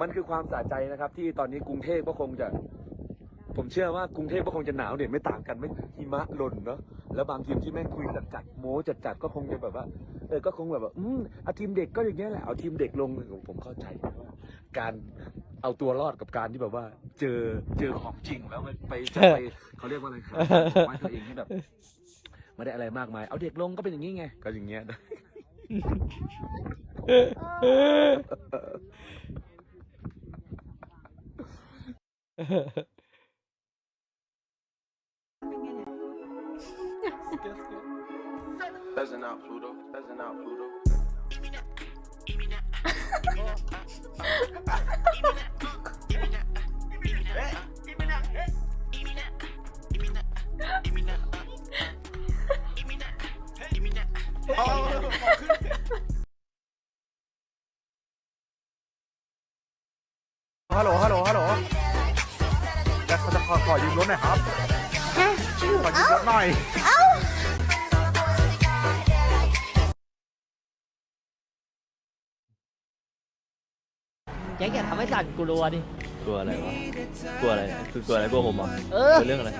มันคือความสะใจนะครับ ที่ตอนนี้กรุงเทพก็คงจะ ผมเชื่อว่ากรุงเทพก็คงจะหนาวเนี่ยไม่ต่างกันไม่หิมะหล่นเนาะแล้วบางทีมที่แม่งคุยจัดจัดๆโม้จัดจัดๆก็คงจะแบบว่าเออก็คงแบบว่าอืมเอาทีมเด็กก็อย่างเงี้ยแหละเอาทีมเด็กลงผมเข้าใจว่าการเอาตัวรอดกับการที่แบบว่า เจอเจอของจริงแล้วไปไปจะไปเขาเรียกว่าอะไรครับไว้ตัวเองที่แบบไม่ได้อะไรมากมาย เอาเด็กลงก็เป็นอย่างนี้ไง ก็อย่างเงี้ย Pheasant out, Pluto. Pheasant out, Pluto. ฮั รถหน่อยแจ็คอย่าทำให้สั่นกูรัวดิ กลัวอะไรวะ กลัวอะไรคือกลัวอะไรกลัวผมเหรอเออ กลัวเรื่องอะไร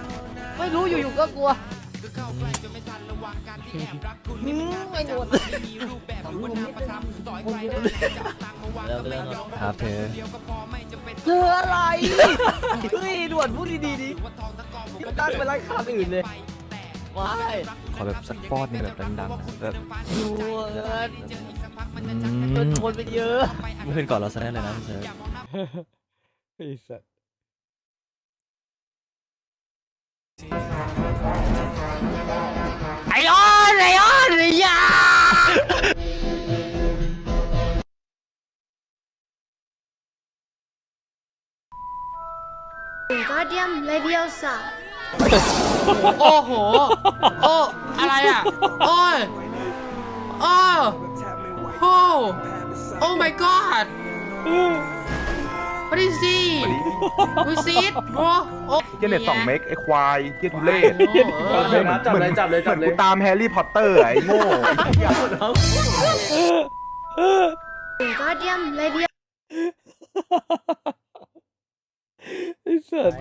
ไม่รู้อยู่ๆก็กลัวอืมไม่โดนเริ่มเริ่มครับเธอเธออะไร เฮ้ยด่วนพูดดีๆดิตั้งไปไล่คำอื่นเลย ว้ายขอแบบสักฟอดหนึงแบบดังๆนะแบบด่วนอืโดนมชนไปเยอะเมื่อคืนก่อนเราแสดงเลยนะเธอไอ้สัตว์ไอออนไอออนอยา Guardian Leviosa โอ้โห โอ้ อะไรอะ โอ้ยโอ้โอ้โอ้ my god what is this who's it bro โอ้เจเน็ตสองเมกไอ้ควายเจทุเล่โอ้โหจับเลยจับเลยจับเลยเหมือนกูตามแฮร์รี่พอตเตอร์อะไอ้โง่ไอ้เหี้ย Guardian Leviosa ไอ้สัตว์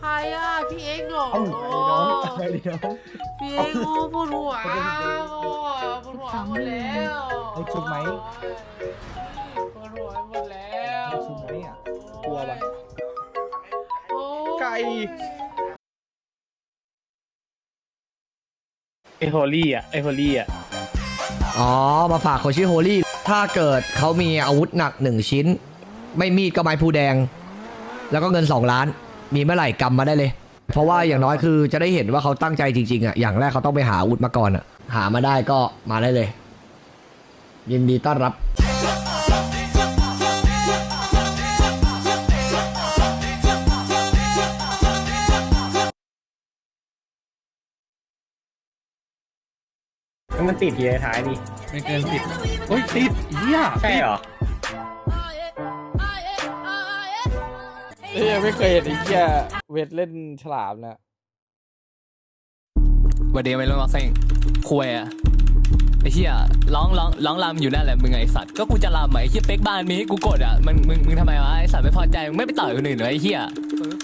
ใครอะพี่เอ็กซ์เหรอพี่เอ็กซ์โอ้ปวดหัวโอ้ปวดหัวหมดแล้วไอ้ชุบไหมปวดหัวหมดแล้วชุบไหมอะกลัวปะไก่ไอ้โฮลี่อะไอ้โฮลี่อะอ๋อ มาฝากคนชื่อโฮลี่ ถ้าเกิดเขามีอาวุธหนักหนึ่งชิ้น ไม่มีดก็ไม้พลูแดง แล้วก็เงิน2ล้าน มีเมื่อไหร่กำมาได้เลย เพราะว่าอย่างน้อยคือจะได้เห็นว่าเขาตั้งใจจริงๆอะอย่างแรกเขาต้องไปหาอาวุธมาก่อนอะ หามาได้ก็มาได้เลย ยินดีต้อนรับ มันติดเยท้ายดิไม่เกินสิบโอ้ยติดเหี้ยใช่เหรอ เฮ้ยไม่เคยเห็นไอ้เหี้ยเวทเล่นฉลามนะวันเดียวไม่รู้ว่าเซ็งคุยอะไอ้เหี้ยร้องร้องร้องรำอยู่นั่นแหละมึงไอ้สัตว์ก็กูจะรำอะไอ้เหี้ยเป๊กบ้านมีให้กูกดอะมึงมึงมึงทำไมวะไอ้สัตว์ไม่พอใจมึงไม่ไปต่อยคนอื่นเหรอไอ้เหี้ย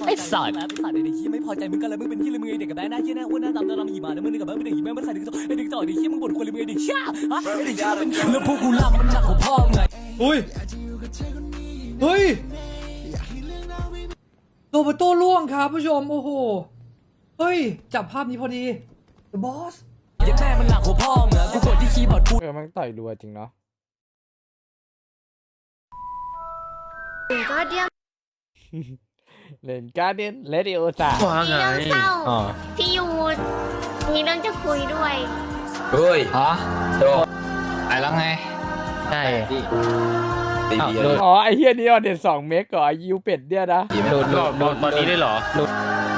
ไอ้สัตว์ไอ้สัตว์ไอ้เหี้ยไม่พอใจมึงกันเลยมึงเป็นเหี้ยเลยมึงไอ้เด็กกับแม่หน้าเหี้ยหน้าอ้วนหน้าดำหน้าดำหีมาแล้วมึงนี่กับแม่ไม่ได้หีแม่ไม่ใส่ดึงต่อไอ้ดึงต่อไอ้เหี้ยมึงบ่นคนเลยมึงไอ้เด็กเชี่ยฮะไอ้เด็กเชี่ยเป็นแล้วพวกกูรำมันหนักกว่าพ่อมึงไงอุ้ยเฮ้ย โรเบโต้ล่วงครับผู้ชม โอ้โห เฮ้ย จับภาพนี้พอดี The Boss เหี้ยัแม่มันหนักกว่าพ่อมึงอะกูกดที่คีย์บอร์ดกูเออมันต่อยรัวจริงเนาะ Guardian เล่นการ์เดนเลดิโอตามีเรื่องเศร้าพี่ยูนมีเรื่องจะคุยด้วย เฮ้ยฮะไอ้แล้วไงใช่ ตีเบียร์อ๋อไอ้เหี้ยนี่ออเด็ดสองเมกเหรอไอ้ยูเป็ดเนี่ยนะโดนโดนตอนนี้ได้เหรอ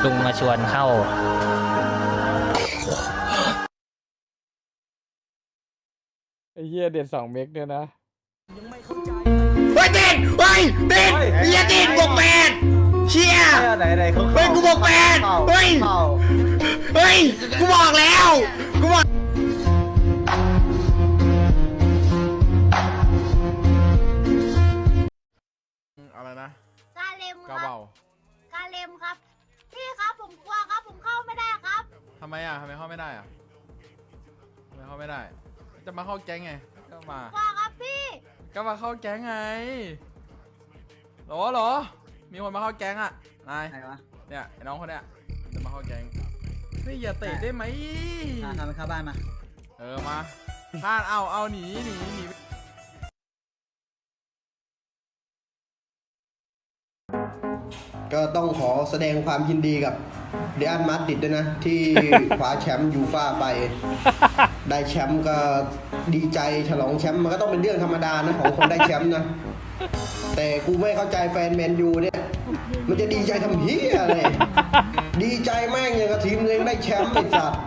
ลุงมาชวนเข้าไอ้เหี้ยเด็ดสองเมกเนี่ยนะเฮ้ยติดเฮ้ยติดเฮียติดบวกแปดเชี่ยไหนไหนเขาเฮ้ยกูบวกแปดเฮ้ยเฮ้ยกูบอกแล้วกูบอก ไรนะกาเลมคระรับเบากาเลมครับ พี่ครับผมกลัวครับผมเข้าไม่ได้ครับทำไมอะทำไมเข้าไม่ได้อะทำไมเข้าไม่ได้ จะมาเข้าแก๊งไง ก็มา กลัวครับพี่ก็มาเข้าแก๊งไงหรอหรอ มีคนมาเข้าแก๊งอะนายรเนี่ยน้องคนเนี้ยจะมาเข้าแก๊งนี่อย่าเตะได้ไหม พาพาไปเข้าบ้านมา เออมาทานเอาเอาหนีหนีหนี ก็ต้องขอแสดงความยินดีกับเดอันมาดริดด้วยนะ ที่คว้าแชมป์ยูฟ่าไป ได้แชมป์ก็ดีใจฉลองแชมป์มันก็ต้องเป็นเรื่องธรรมดานะของคนได้แชมป์นะ แต่กูไม่เข้าใจแฟนแมนยูเนี่ย มันจะดีใจทำเฮียอะไร ดีใจแม่งอย่างกับทีมตัวเองได้แชมป์ไอ้สัตว์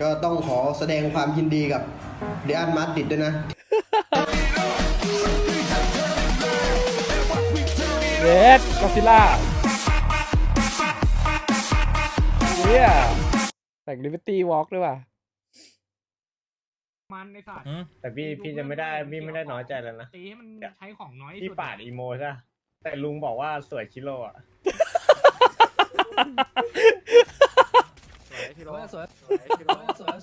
ก็ต้องขอแสดงความยินดีกับเดอันมาดริดด้วยนะ เรดก็ซิล่าเนี่ยแต่งลิเบอร์ตี้วอล์กด้วยว่ะมันในสัตว์แต่พี่พี่จะไม่ได้พี่ไม่ได้น้อยใจแล้วนะ ตีให้มันใช้ของน้อยพี่ปาดอีโมใช่ปะแต่ลุงบอกว่าสวยชิโร่อะสวย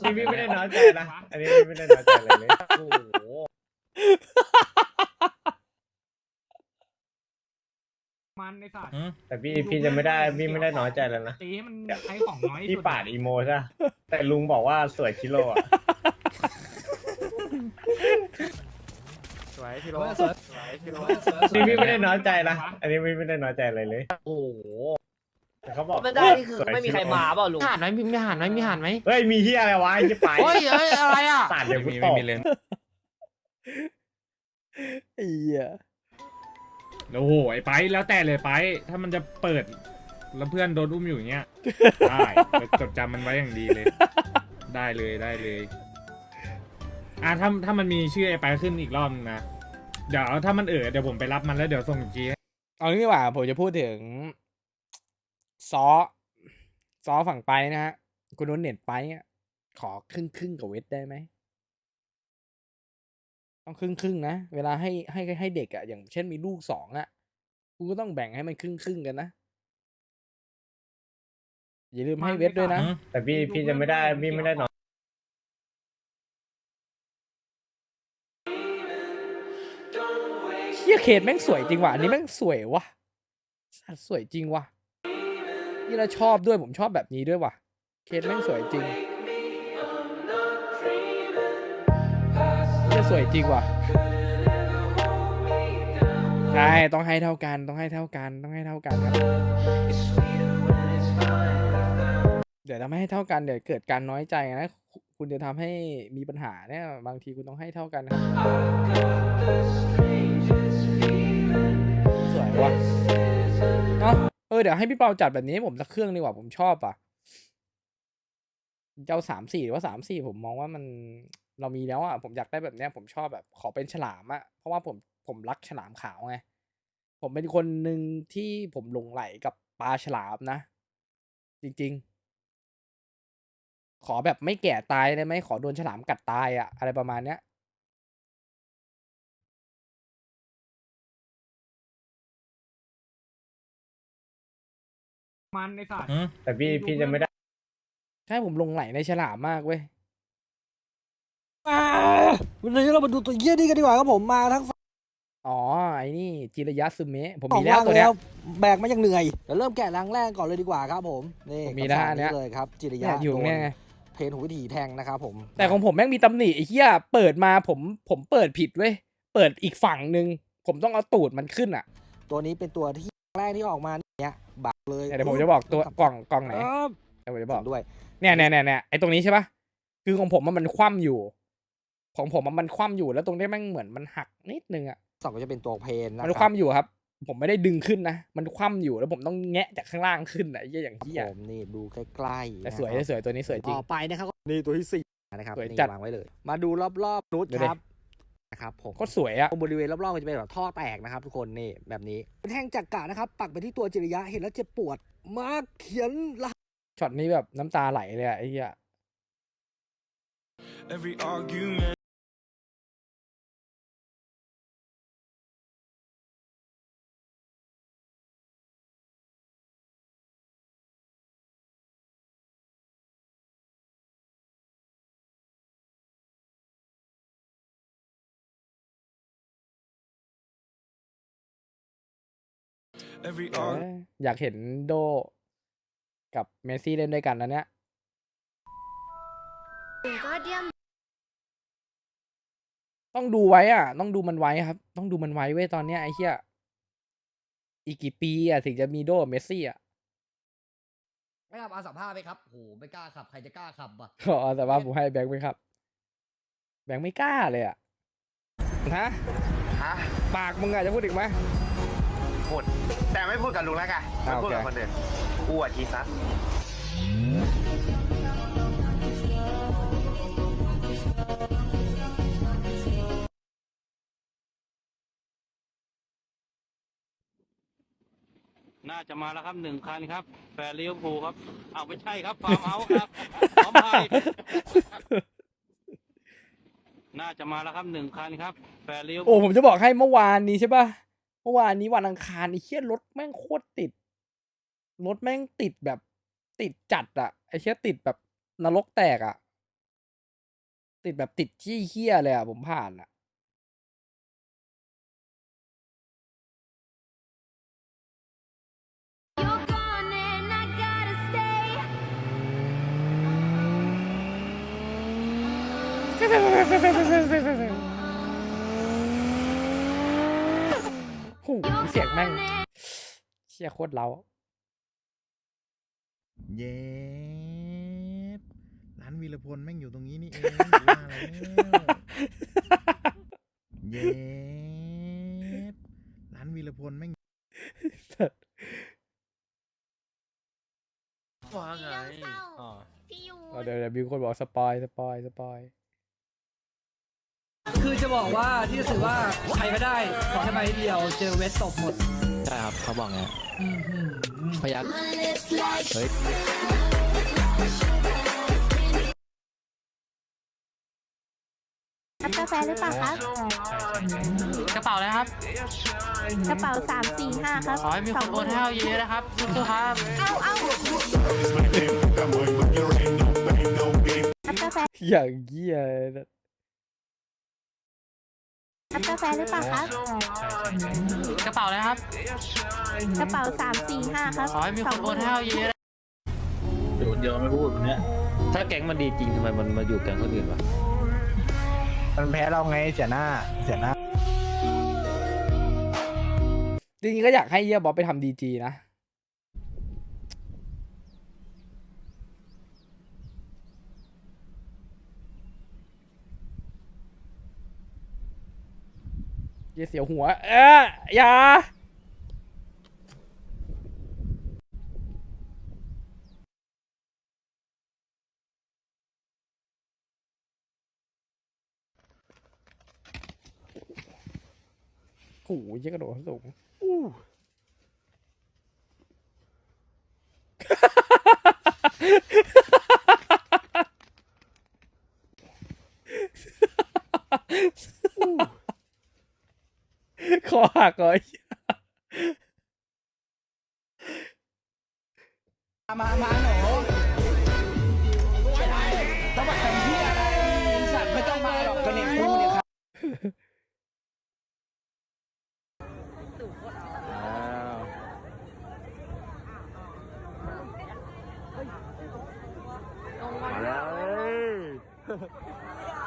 พี่พี่ไม่ได้น้อยใจนะ อันนี้พี่ไม่ได้น้อยใจอะไรเลยโอ้โห มันในสัตว์แต่พี่พี่จะไม่ได้พี่ไม่ได้น้อยใจแล้วนะ ตีให้มันใช้ของน้อยพี่ปาดอีโมใช่ปะแต่ลุงบอกว่าสวยชิโร่อะสวยพี่โรสวยพี่พี่ไม่ได้น้อยใจนะ อันนี้พี่ไม่ได้น้อยใจอะไรเลย โอ้โหแต่เขาบอกไม่ได้นี่คือสวยไม่มีใครชิโมาเปล่าลุงมีหันไหมมีหันไหมมีหันไหมเฮ้ยมีเฮียอะไรวะไอ้จะไปเฮ้ยเฮ้ยอะไรอะตัดเดี๋ยวกูตก ไอ้เหี้ย โอ้โหไอ้ไปแล้วแต่เลยไป ถ้ามันจะเปิด แล้วเพื่อนโดนอุ้มอยู่อย่างเงี้ย ได้จดจำมันไว้อย่างดีเลย ได้เลยได้เลยอะถ้าถ้ามันมีชื่อไอ้ไปขึ้นอีกรอบนึงนะ เดี๋ยวถ้ามันเออเดี๋ยวผมไปรับมันแล้วเดี๋ยวส่งจีให้เอางี้ดีกว่าผมจะพูดถึง ซอ ซอฝั่งไปนะฮะ คุณโดนเน็ตไปอะขอครึ่งครึ่งๆกับเวทได้ไหม ต้องครึ่งครึ่งๆนะ เวลาให้ให้ให้เด็กอะอย่างเช่นมีลูกสองอะคุณก็ต้องแบ่งให้มันครึ่งครึ่งๆกันนะ อย่าลืมให้เวทด้วยนะ แต่พี่พี่จะไม่ได้พี่ไม่ได้น้อยเชี่ยเคสแม่งสวยจริงว่ะอันนี้แม่งสวยวะสัตว์สวยจริงว่ะนี่เราชอบด้วยผมชอบแบบนี้ด้วยว่ะเคสแม่งสวยจริง สวยจริงว่ะใช่ต้องให้เท่ากันต้องให้เท่ากันต้องให้เท่ากันครับ เดี๋ยวถ้าไม่ให้เท่ากันเดี๋ยวเกิดการน้อยใจนะ คุณจะทำให้มีปัญหาเนี่ยบางทีคุณต้องให้เท่ากันครับสวยว่ะเนาเออเดี๋ยวให้พี่เปาจัดแบบนี้ให้ผมสักเครื่องดีกว่าผมชอบอะ เจ้าสามสี่หรือว่าสามสี่ผมมองว่ามัน เรามีแล้วอะผมอยากได้แบบเนี้ยผมชอบแบบขอเป็นฉลามอะเพราะว่าผมผมรักฉลามขาวไงผมเป็นคนหนึ่งที่ผมหลงไหลกับปลาฉลามนะ จริง ๆ ขอแบบไม่แก่ตายได้ไหมขอโดนฉลามกัดตายอะอะไรประมาณเนี้ยมันในสัตว์แต่พี่พี่จะไม่ได้ ใช่ผมหลงไหลในฉลามมากเว้ย วันนี้เรามาดูตัวเยี่ยนี่กันดีกว่าครับผมมาทั้งอ๋อไอ้นี่จิรยะซึเมะผมมีแล้วตัวเนี้ยแบกมาอย่างเหนื่อยเดี๋ยวเริ่มแกะรังแรกก่อนเลยดีกว่าครับผมนี่ผมมีแล้วกับอันเนี้ยเลยครับจิริเนี่ยยะอยู่เนี่ยไงเพนหูวิถีแทงนะครับผม แต่ของผมแม่งมีตำหนิไอ้เหี้ยเปิดมาผมผมเปิดผิดเว้ยเปิดอีกฝั่งหนึ่งผมต้องเอาตูดมันขึ้นอะ ตัวนี้เป็นตัวที่แรกที่ออกมาเนี่ยบักเลยเดี๋ยวผมจะบอกตัวกล่องกล่องไหนครับเดี๋ยวผมจะบอกด้วยเนี่ยเนี่ยเนี่ยเนี่ยไอ้ตรงนี้ใช่ปะคือของผมมันมันคว่ำอยู่ ของผมมันมันคว่ำอยู่แล้วตรงนี้แม่งเหมือนมันหักนิดนึงอะสองก็จะเป็นตัวเพนนะมันรับคว่ำอยู่ครับ ผมไม่ได้ดึงขึ้นนะ มันคว่ำอยู่แล้วผมต้องแงะจากข้างล่างขึ้นอะไอ้เหี้ยอย่างเหี้ยผมนี่ดูใกล้ๆแต่สวยนะครับสวยตัวนี้สวยจริงต่อไปนะครับนี่ตัวที่สี่นะครับสวยนี่จัดวางไว้เลย มาดูรอบๆนุชดูดิครับนะครับผมโคตรสวยอะบริเวณรอบๆก็จะเป็นแบบท่อแตกนะครับ ทุกคนนี่แบบนี้เป็นแท่งจักระนะครับ ปักไปที่ตัวจิริยะเห็นแล้วเจ็บปวดมากเขียนรช็อตนี้แบบน้ำตาไหลเลยอะไอ้เหี้ย เอออยากเห็นโดกับเมสซี่เล่นด้วยกันนะเนี่ยก็เดียมต้องดูไว้อะ ต้องดูมันไว้ครับ ต้องดูมันไว้เว้ยตอนเนี้ยไอ้เหี้ยอีกกี่ปีอะถึงจะมีโดกับเมสซี่อะไม่ครับอาสัมภาษณ์ไหมครับโหไม่กล้าขับ ใครจะกล้าขับอะขอแต่ว่าผมให้แบงค์ไปครับ แบงค์ไม่กล้าเลยอะฮะฮะปากมึงอะจะพูดอีกไหม พูด แต่ไม่พูดกับลุงแล้วกันอ่าไม่พูดกับโอเคคนอื่นกูอะทีซัดน่าจะมาแล้วครับหนึ่งคันครับ แฟร์เลี้ยวภูลครับ เอาไม่ใช่ครับฟาร์มเฮาส์ครับขออภัยน่าจะมาแล้วครับหนึ่งคันครับ แฟร์เลี้ยวโอ้ผมจะบอกให้เมื่อวานนี้ใช่ป่ะ เมื่อวานนี้วันอังคารไอ้เชี่ยรถแม่งโคตรติด รถแม่งติดแบบติดจัดอะไอ้เชี่ยติดแบบนรกแตกอะติดแบบติดที่เฮี้ยเลยอะผมผ่านอะโอ้โหเสียงแม่งเชี่ยโคตรเล้าเย็บร้านวีรพลแม่งอยู่ตรงนี้นี่เองว่าแล้วเย็บร้านวีรพลแม่งว่าไงพี่ยูเอาเดี๋ยวเดี๋ยวมีคนบอกสปอยสปอยสปอย คือจะบอกว่าที่รู้สึกว่าใครก็ได้ขอแค่ใบเดียวเจอเวสตบหมดใช่ครับเขาบอกไงพยักเฮ้ยรับกาแฟหรือเปล่าครับ กระเป๋าเลยครับ กระเป๋าสามสี่ห้าครับขอให้มีคนโอนให้เราเยอะๆนะครับสู้ๆครับ เอาเอารับกาแฟอย่างเงี้ยเลยนะ รับกาแฟหรือเปล่าครับ กระเป๋าเลยครับ กระเป๋าสามสี่ห้าครับขอให้มีคนโอนให้เราเยอะๆเดี๋ยวเดี๋ยวไม่พูดเนี้ยถ้าแก๊งมันดีจริงทำไมมันมาอยู่แก๊งคนอื่นวะ มันแพ้เราไงเสียหน้าเสียหน้า จริงๆก็อยากให้เยี่ยบอสไปทำดีจีนะ เยี่ยเสียวหัว เอ๊ะอย่าโอ้โหเยี่ยกระโดดสูงอู้คอ หักเลยมา มาหนูต้องมาทำที่อะไรสัตว์ไม่ต้องมาหรอกก็เนี่ยกูเนี่ยครับมาแล้วเอ้ย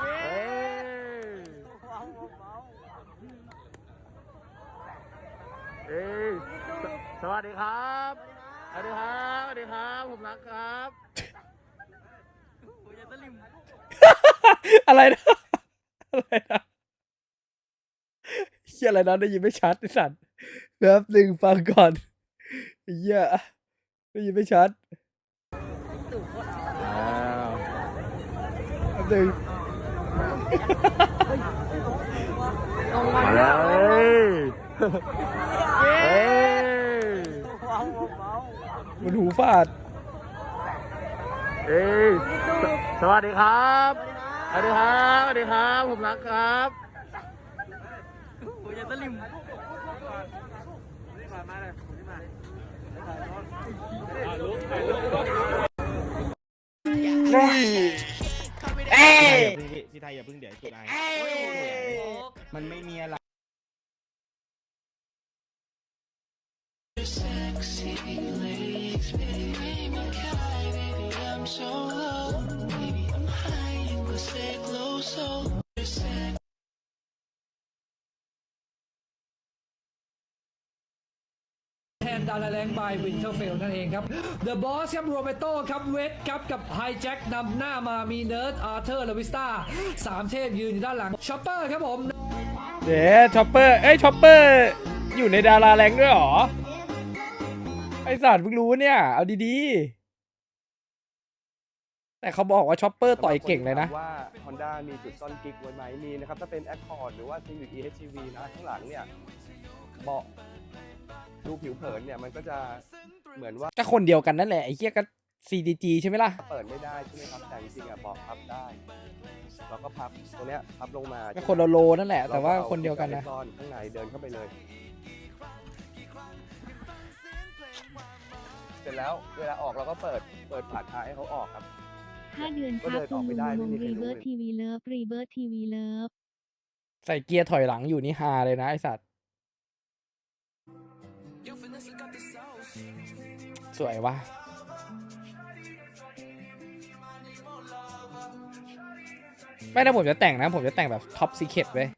เอ้ยเอ้ยสส วัสดีครับ สวัสดีครับ สวัสดีครับ ผมรักครับอะไรนะ อะไรนะเฮียอะไรนะได้ยินไม่ชัดไอ้สัตว์แป๊บหนึ่งฟังก่อนเฮียได้ยินไม่ชัดแป๊บหนึ่งมาแล้วเอ้ยเอ้ย มันหูฟาด เอ้ยสสวัสดีครับ สวัสดีครับ สวัสดีครับ ผมรักครับเอ้ยพี่ไทยอย่าเพิ่งเดี๋ยวจุดไอมันไม่มีอะไร ดาราแรงบายวินเทอร์เฟลนั่นเองครับ The Boss ครับโรเบโตครับเวทครับกับไฮแจ็คนำหน้ามามีเนิร์ดอาร์เธอร์ลาวิสตาสามเทพยืนอยู่ด้านหลังชอปเปอร์ครับผมเดี๋ยวช็อปเปอร์ เอ้ยช็อปเปอร์ อยู่ในดาราแรงด้วยเหรอ ไอสัตว์เพิ่งรู้เนี่ย เอาดีๆ แต่เขาบอกว่าช็อปเปอร์ต่อยเก่งเลยนะ ว่า Honda มีจุดซ่อนกิ๊กไว้ไหมมีนะครับ ถ้าเป็น Accord หรือว่า Civic EHEV นะ ข้างหลังเนี่ย เบาะ ดูผิวเผินเนี่ยมันก็จะเหมือนว่าก็คนเดียวกันนั่นแหละ ไอ้เหี้ยก็ CDG ใช่ไหมล่ะ เปิดไม่ได้ใช่ไหมครับแต่จริงๆอะเบาะพับได้แล้วก็พับตรงเนี้ยพับลงมาก็คนละโลนั่นแหละ แต่ว่าคนเดียวกันนะซ่อนข้างในเดินเข้าไปเลย เสร็จแล้วเวลาออกเราก็เปิดเปิดฝาท้ายให้เขาออกครับห้าเดือนคก็รับเดินออกไม่ได้ลุไม่งมีใครรีรู้เบิร์เลยทีวีเลิฟรีเบิร์ทีวีเลิฟใส่เกียร์ถอยหลังอยู่นี่ฮาเลยนะไอสัตว์ สวยว่ะไม่ถ้าผมจะแต่งนะ ผมจะแต่งแบบท็อปซีเค t เว้ย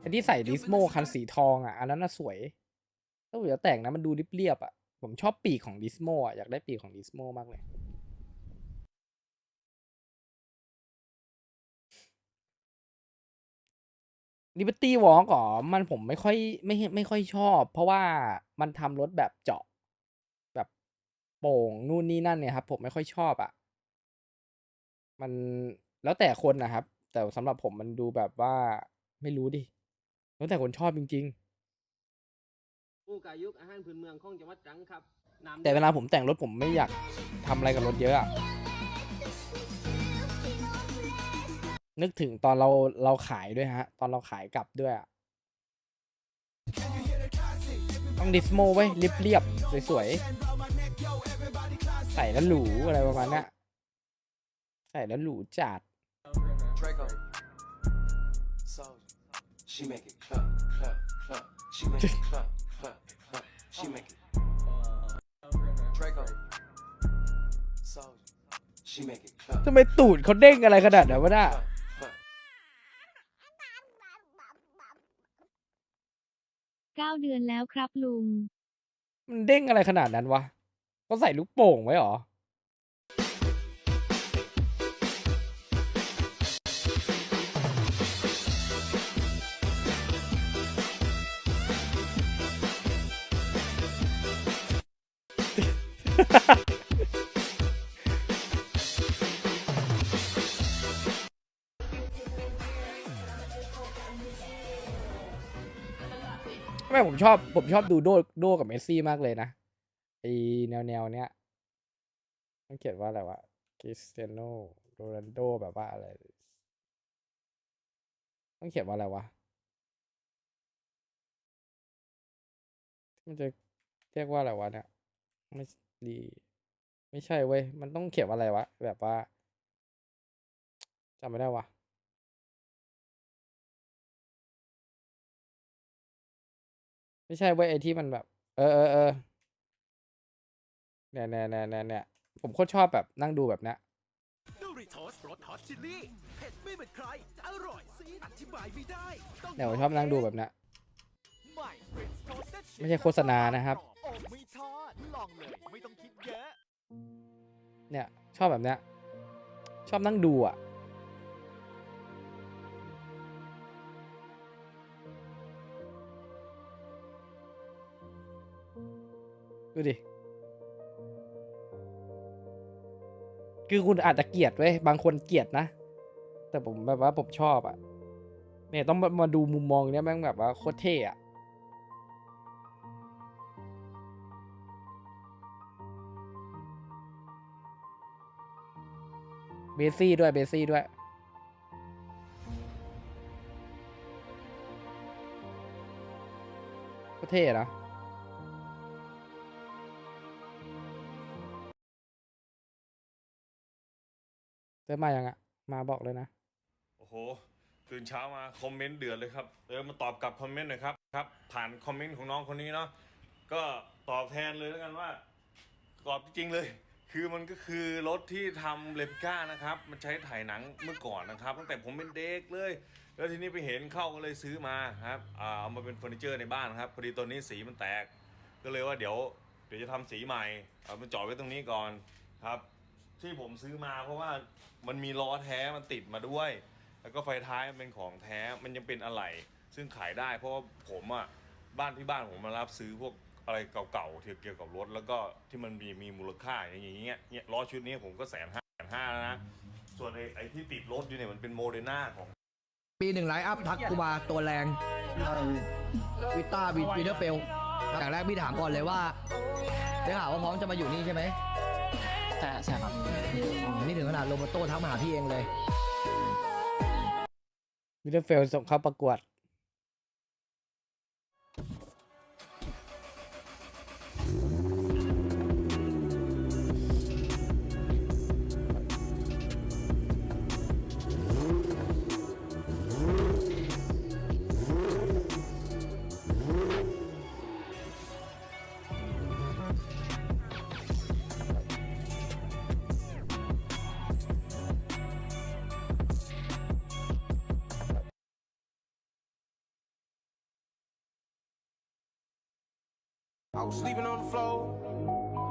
ไอ้ที่ใส่ดิสโมคันสีทองอะ อันนั้นน่ะสวย ถ้าผมจะแต่งนะมันดูเรียบๆอะ ผมชอบปีกของดิสโมอะ อยากได้ปีกของดิสโมมากเลย ลิเบอร์ตี้วอล์กอ๋อมันผมไม่ค่อยไม่ไม่ค่อยชอบ เพราะว่ามันทำรถแบบเจาะ ป่งนู่นนี่นั่นเนี่ยครับผมไม่ค่อยชอบอะ่ะ มันแล้วแต่คนนะครับ แต่สำหรับผมมันดูแบบว่าไม่รู้ดิแล้วแต่คนชอบจริงผู้กายุกอาหารพื้นเมืองของจังหวัดตรังครับน้ำๆแต่เวลาผมแต่งรถผมไม่อยากทำอะไรกับรถเยอะอะนึกถึงตอนเราเราขายด้วยฮะ ตอนเราขายกลับด้วยอะต้องดิสโมไว้เรียบๆสวยๆ ใส่แล้วหรูอะไรประมาณเนี้ยใส่แล้วหรูจัด Draco. Soldier. She make it clap, clap, clap. She make it clap, clap, clap. She make it. Draco. Soldier. She make it clap. ทำไมตูดเขาเด้งอะไรขนาดนั้นวะน่ะ clap. เก้าเดือนแล้วครับลุง มันเด้งอะไรขนาดนั้นวะ เขาใส่ลูกโป่งไว้หรอ ไม่ผมชอบ ผมชอบดูโดโดกับเมสซี่มากเลยนะ อแนวแนวเนี้ยมันเขียนว่าอะไรวะคริสเตียโนโรนัลโดแบบว่าอะไร ต้องเขียนว่าอะไรวะ มันจะเรียกว่าอะไรวะเนี่ยไม่ดี ไม่ใช่เว้ย มันต้องเขียนว่าอะไรวะ แบบว่าจำไม่ได้วะไม่ใช่เว้ยไอที่มันแบบ เออเออเออ เนี่ยเนี่ยเนี่ยเนี่ยเนี่ยผมโคตรชอบแบบนั่งดูแบบเนี้ยดูริโทสรสฮอตชิลลี่เผ็ดไม่เหมือนใครอร่อยซีดอธิบายไม่ได้ต้องเนี่ยผมชอบนั่งดูแบบเนี้ยใหม่ Ritz Toasted ไม่ใช่โฆษณานะครับโอ้ไม่ทอดลองเลยไม่ต้องคิดเยอะเนี่ยชอบแบบเนี้ยชอบนั่งดูอะดูดิ คือคุณอาจจะเกลียดเว้ยบางคนเกลียดนะ แต่ผมแบบว่าผมชอบอะเนี่ยต้องมามาดูมุมมองเนี้ยแม่งแบบว่าโคตรเท่อะเบซี่ด้วยเบซี่ด้วยโคตรเท่นะ เติมมายังอะมาบอกเลยนะ โอ้โห ตื่นเช้ามาคอมเมนต์เดือดเลยครับเออมาตอบกลับคอมเมนต์หน่อยครับครับ ผ่านคอมเมนต์ของน้องคนนี้เนาะก็ตอบแทนเลยแล้วกันว่าตอบจริงเลย คือมันก็คือรถที่ทำเลปก้านะครับ มันใช้ถ่ายหนังเมื่อก่อนนะครับ ตั้งแต่ผมเป็นเด็กเลย แล้วทีนี้ไปเห็นเข้าก็เลยซื้อมาครับอ่าเอามาเป็นเฟอร์นิเจอร์ในบ้านครับพอดีตัวนี้สีมันแตก ก็เลยว่าเดี๋ยวเดี๋ยวจะทำสีใหม่เอามาจอดไว้ตรงนี้ก่อนครับ ที่ผมซื้อมาเพราะว่ามันมีล้อแท้มันติดมาด้วย แล้วก็ไฟท้ายมันเป็นของแท้มันยังเป็นอะไหล่ซึ่งขายได้เพราะว่าผมอะบ้านที่บ้านผมมารับซื้อพวกอะไรเก่าๆที่เกี่ยวกับรถแล้วก็ที่มันมีมีมูลค่าอย่างเงี้ยเนี่ยล้อชุดนี้ผมก็แสนห้าแสนห้าแล้วนะส่วนไอ้ไอ้ที่ติดรถอยู่เนี่ยมันเป็นโมเดอร์นาของปีหนึ่งไลฟ์อัพทักกูมาตัวแรงวิต้าวินวิเทอร์เฟลอย่างแรกพี่ถามก่อนเลยว่าได้ข่าวว่าพร้อมจะมาอยู่นี่ใช่ไหม ใช่ใช่ครับ นี่ถึงขนาดโรโมโต้ทักมาหาพี่เองเลย มิดเดิลเฟลส่งเข้าประกวด I was sleeping on the floor.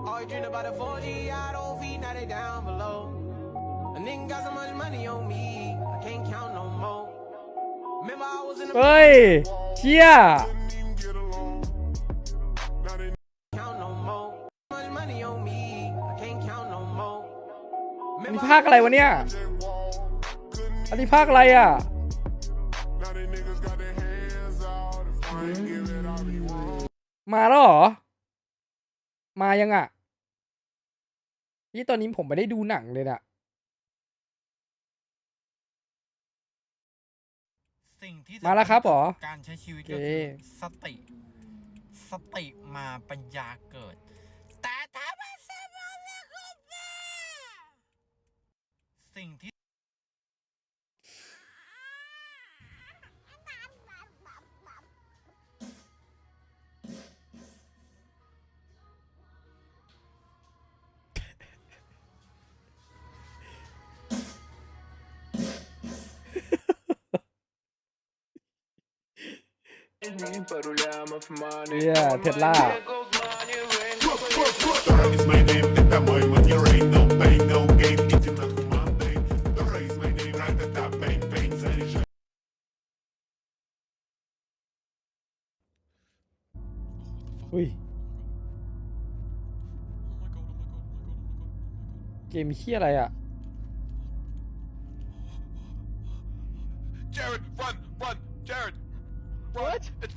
All you dream about a 4G, I don't feed, now they down below. A nigga got so much money on me, I can't count no more. Remember I was in the เฮ้ย เชี่ย count no more. Much money on me, I can't count no more. อันนี้ภาคอะไรวะเนี่ยอันนี้ภาคอะไรอะมาแล้วเหรอ มายังอะนี่ตอนนี้ผมไม่ได้ดูหนังเลยน่ะสิ่งที่มาแล้วครับเหรอการใช้ชีวิตโอก็เคคือสติ สติมาปัญญาเกิด แต่ถ้าไม่สมองไม่ครบนะสิ่งที่ เนี่ยเทสลาอุ้ยเกมเฮียอะไรอะ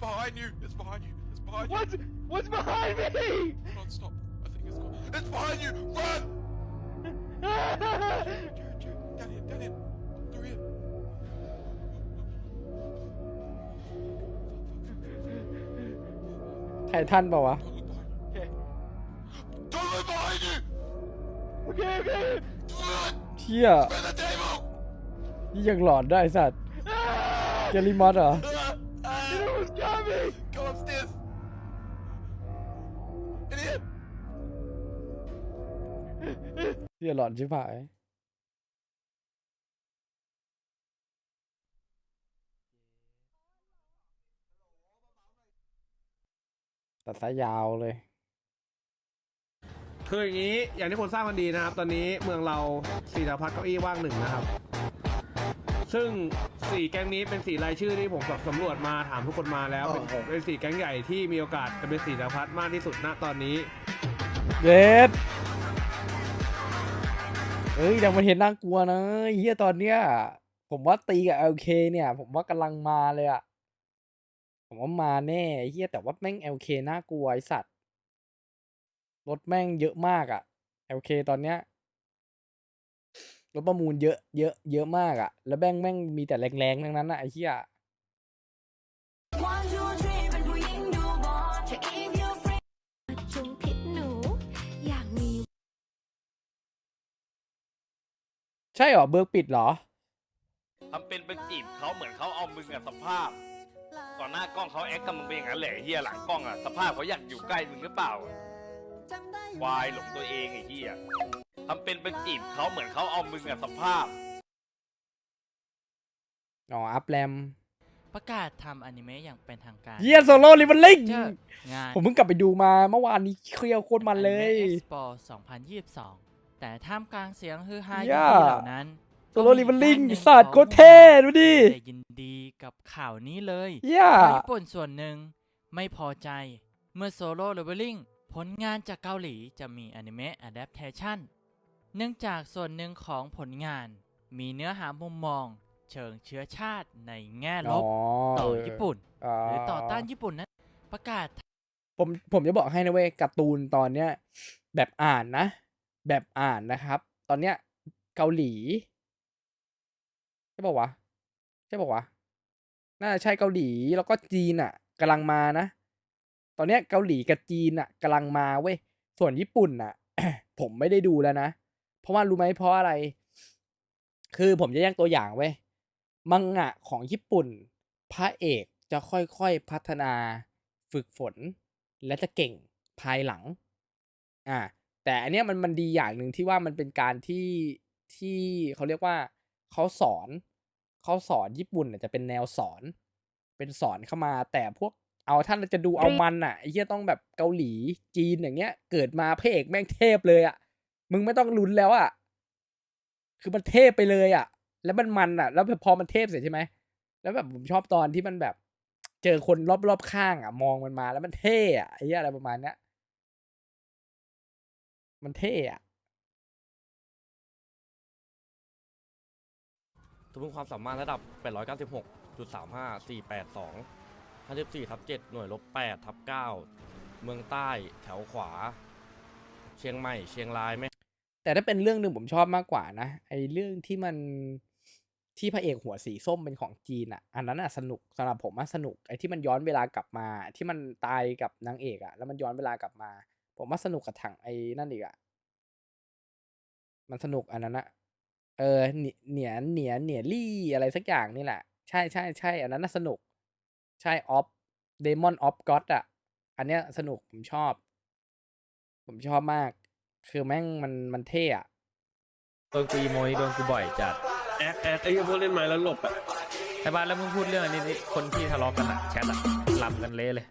behind you. It's behind you. It's behind you. What? What's behind me? Hold on, stop. I think it's gone. It's behind you. Run. Jared, Jared, Jared, down here, down here. Through here. ไททันเปล่าวะ Don't look behind you. Okay, okay. เชี่ยนี่ยังหลอนได้สัตว์เกลิมอสเหรอ You เชี่ยหลอนชิบหายตัดสายยาวเลย คืออย่างนี้อย่างที่คนทราบกันดีนะครับ ตอนนี้เมืองเราสี่ดาวพัดเก้าอี้ว่างหนึ่งนะครับ ซึ่งสี่แก๊งนี้เป็นสี่รายชื่อที่ผมสำรวจมาถามทุกคนมาแล้ว เป็นเป็นสี่แก๊งใหญ่ที่มีโอกาสจะเป็นสี่ดาวพัดมากที่สุดณตอนนี้ เย็ด เอ้ยยังมันเห็นน่ากลัวนะเฮียตอนเนี้ย ผมว่าตีกับ LK เคนี่ย ผมว่ากำลังมาเลยอะผมว่ามาแน่ไอ้เฮียแต่ว่าแม่ง LK น่ากลัวไอสัตว์รถแม่งเยอะมากอะ LK ตอนเนี้ยรถประมูลเยอะเยอะเยอะมากอะแล้วแม่งแม่งมีแต่แรงๆทั้งนั้นอะไอ้เฮีย ใช่เหรอเบิร์กปิดเหรอ ทำเป็นไปจีบเขาเหมือนเขาเอามึงอะสภาพ ก่อนหน้ากล้องเขาแอคกับมึงเป็นอย่างนั้นแหละไอ้เฮียหลังกล้องอะสภาพเขาอยากอยู่ใกล้มึงหรือเปล่าควายหลงตัวเองไอ้เฮียทำเป็นไปจีบเขาเหมือนเขาเอามึงอะสภาพ อ๋อ อัพแรมประกาศทำอนิเมะอย่างเป็นทางการเยียโซโล่ลิเวอร์ลิงเจองานผมเพิ่งกลับไปดูมาเมื่อวานนี้เคลียร์โคตรมันเลยเอ็กซ์โป2022 แต่ท่ามกลางเสียงฮือฮายินย่าดีเหล่านั้นโซโล่ลิเวอร์ลิงก็มีสัตว์ด้านหนึ่งโคตรเท่ดูดิที่ได้ยินดีกับข่าวนี้เลยย่าชาวญี่ปุ่นส่วนหนึ่งไม่พอใจเมื่อโซโล่เลเวลลิ่งผลงานจากเกาหลีจะมีอนิเมะอะดัปเทชันเนื่องจากส่วนหนึ่งของผลงาน มีเนื้อหามุมมอง เชิงเชื้อชาติในแง่ลบอ๋อต่อเออญี่ปุ่นอ๋อหรือต่อต้านญี่ปุ่นนั้นประกาศ ผมผมจะบอกให้นะเว้ยการ์ตูนตอนเนี้ยแบบอ่านนะ แบบอ่านนะครับ ตอนเนี้ยเกาหลีใช่ป่าวะใช่ป่าวะน่าจะใช่เกาหลีแล้วก็จีนอะกำลังมานะ ตอนเนี้ยเกาหลีกับจีนอะกำลังมาเว้ยส่วนญี่ปุ่นอะ ผมไม่ได้ดูแล้วนะ เพราะว่ารู้ไหมเพราะอะไร คือผมจะแยกตัวอย่างเว้ยมังงะของญี่ปุ่น พระเอกจะค่อยๆพัฒนาฝึกฝน และจะเก่งภายหลัง อ่า แต่อันเนี้ยมันมันดีอย่างหนึ่งที่ว่ามันเป็นการที่ที่เขาเรียกว่าเขาสอนเขาสอนญี่ปุ่นน่ะจะเป็นแนวสอน เป็นสอนเข้ามา แต่พวกเอาถ้าเราจะดูเอามันอะไอ้เหี้ยต้องแบบเกาหลีจีนอย่างเงี้ย เกิดมาพระเอกแม่งเทพเลยอะมึงไม่ต้องลุ้นแล้วอะคือมันเทพไปเลยอะ แล้วมันมันอะ แล้วพอมันเทพเสร็จใช่ไหมแล้วแบบผมชอบตอนที่มันแบบ เจอคนรอบรอบข้างอะ มองมันมาแล้วมันเท่อะไอ้เหี้ยอะไรประมาณเนี้ย มันเท่อะสมมติความสามารถระดับ 896.35 482 54ทับ7หน่วยลบ8ทับ9เมืองใต้แถวขวา เชียงใหม่ เชียงรายไม่แต่ถ้าเป็นเรื่องหนึ่งผมชอบมากกว่านะ ไอ้เรื่องที่มันที่พระเอกหัวสีส้มเป็นของจีนอะ อันนั้นอะสนุกสำหรับผมอะสนุกไอ้ที่มันย้อนเวลากลับมา ที่มันตายกับนางเอกอะ แล้วมันย้อนเวลากลับมา ผมว่าสนุกกับถังไอ้นั่นอีกอะมันสนุกอันนั้นอะเออเหนีเหนียนเหนียนเหนียลี่อะไรสักอย่างนี่แหละ ใช่ใช่ใช่อันนั้นน่ะสนุก ใช่ออฟเดมอนออฟก็อดอะอันเนี้ยสนุกผมชอบ ผมชอบมาก คือแม่งมันมันเท่อะโดนกูอีโมนี่โดนกูบ่อยจัดแอคแอคไอ้พวกเล่นไม้แล้วหลบอะไอ้บ้านแล้วมึงพูดเรื่องอันนี้นี่คนที่ทะเลาะกันอะแชทอะลำกันเละเลย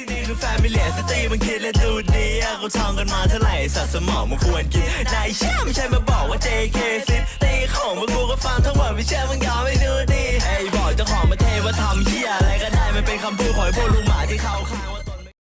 ที่นี่คือแฟมิเลียสตีมันคิดและดูดีอะกูท่องกันมาเท่าไหร่สัตว์สมองมันควรกินนายเชื่อไม่ใช่มาบอกว่า JK สิตีของพวกกูก็ฟังทั้งหมดไม่เชื่อมึงยอมไม่ดูดีไอ้บอกเจ้าของมาเทว่าทำเหี้ยอะไรก็ได้มันเป็นคำพูดของไอ้พวกลุงหมาที่เขาข้างว่า